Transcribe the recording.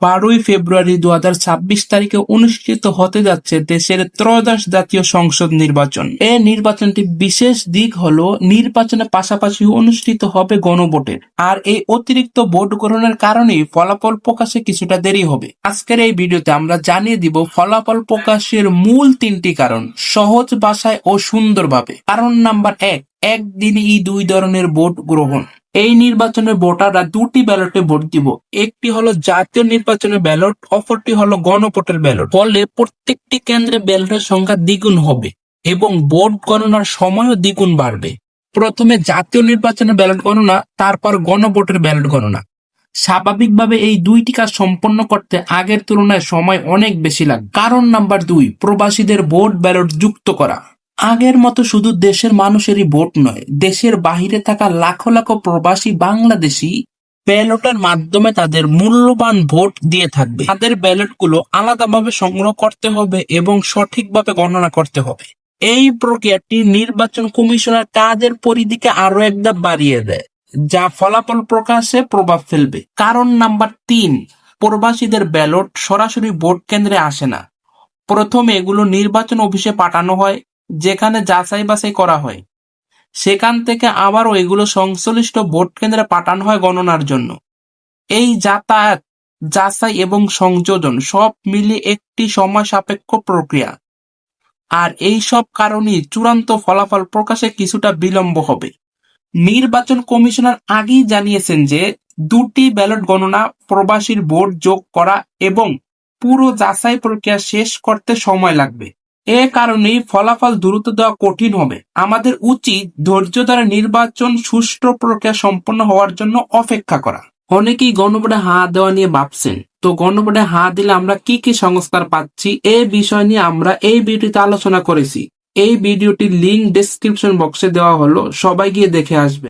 বারোই ফেব্রুয়ারি দু হাজার ছাব্বিশ তারিখে অনুষ্ঠিত হতে যাচ্ছে দেশের ত্রয়োদশ জাতীয় সংসদ নির্বাচন। এই নির্বাচনটি বিশেষ দিক হলো, নির্বাচনের পাশাপাশি অনুষ্ঠিত হবে গণভোটের আর এই অতিরিক্ত ভোট গ্রহণের কারণেই ফলাফল প্রকাশে কিছুটা দেরি হবে। আজকের এই ভিডিওতে আমরা জানিয়ে দিব ফলাফল প্রকাশের মূল তিনটি কারণ, সহজ ভাষায় ও সুন্দরভাবে। কারণ নাম্বার এক, একদিনে এই দুই ধরনের ভোট গ্রহণ। এই নির্বাচনে ভোটাররা দুটি ব্যালটে ভোট দিব। একটি হলো জাতীয় নির্বাচনের ব্যালট, অপরটি হলো গণভোটের ব্যালট। ফলে প্রত্যেকটি কেন্দ্রে ব্যালটের সংখ্যা দ্বিগুণ হবে এবং ভোট গণনার সময়ও দ্বিগুণ বাড়বে। প্রথমে জাতীয় নির্বাচনের ব্যালট গণনা, তারপর গণভোটের ব্যালট গণনা। স্বাভাবিকভাবে এই দুইটি কাজ সম্পন্ন করতে আগের তুলনায় সময় অনেক বেশি লাগে। কারণ নাম্বার দুই, প্রবাসীদের ভোট ব্যালট যুক্ত করা। আগের মতো শুধু দেশের মানুষেরই ভোট নয়, দেশের বাহিরে থাকা লাখো লাখো প্রবাসী বাংলাদেশি ব্যালটের মাধ্যমে তাদের মূল্যবান ভোট দিয়ে থাকবে। তাদের ব্যালটগুলো আলাদাভাবে সংগ্রহ করতে হবে এবং সঠিকভাবে গণনা করতে হবে। এই প্রক্রিয়াটি নির্বাচন কমিশনার কাজের পরিধিকে আরও একধাপ বাড়িয়ে দেয়, যা ফলাফল প্রকাশে প্রভাব ফেলবে। কারণ নাম্বার তিন, প্রবাসীদের ব্যালট সরাসরি ভোট কেন্দ্রে আসে না। প্রথমে এগুলো নির্বাচন অফিসে পাঠানো হয় যেখানে যাচাই বাছাই করা হয়। সেখান থেকে আবারও এগুলো সংশ্লিষ্ট ভোট কেন্দ্রে পাঠানো হয় গণনার জন্য। এই যাতায়াত, যাচাই এবং সংযোজন সব মিলে একটি সময় সাপেক্ষ প্রক্রিয়া। আর এই সব কারণেই চূড়ান্ত ফলাফল প্রকাশে কিছুটা বিলম্ব হবে। নির্বাচন কমিশনার আগেই জানিয়েছেন যে, দুটি ব্যালট গণনা, প্রবাসীর ভোট যোগ করা এবং পুরো যাচাই প্রক্রিয়া শেষ করতে সময় লাগবে। এ কারণেই ফলাফল দ্রুত দেওয়া কঠিন হবে। আমাদের উচিত ধৈর্য দ্বারা নির্বাচন সুষ্ঠু প্রক্রিয়া সম্পন্ন হওয়ার জন্য অপেক্ষা করা। অনেকেই গণভোটে হা দেওয়া নিয়ে ভাবছেন, তো গণভোটে হা দিলে আমরা কি কি সংস্কার পাচ্ছি? এই বিষয় নিয়ে আমরা এই ভিডিওতে আলোচনা করেছি। এই ভিডিওটির লিঙ্ক ডেসক্রিপশন বক্সে দেওয়া হলো, সবাই গিয়ে দেখে আসবে।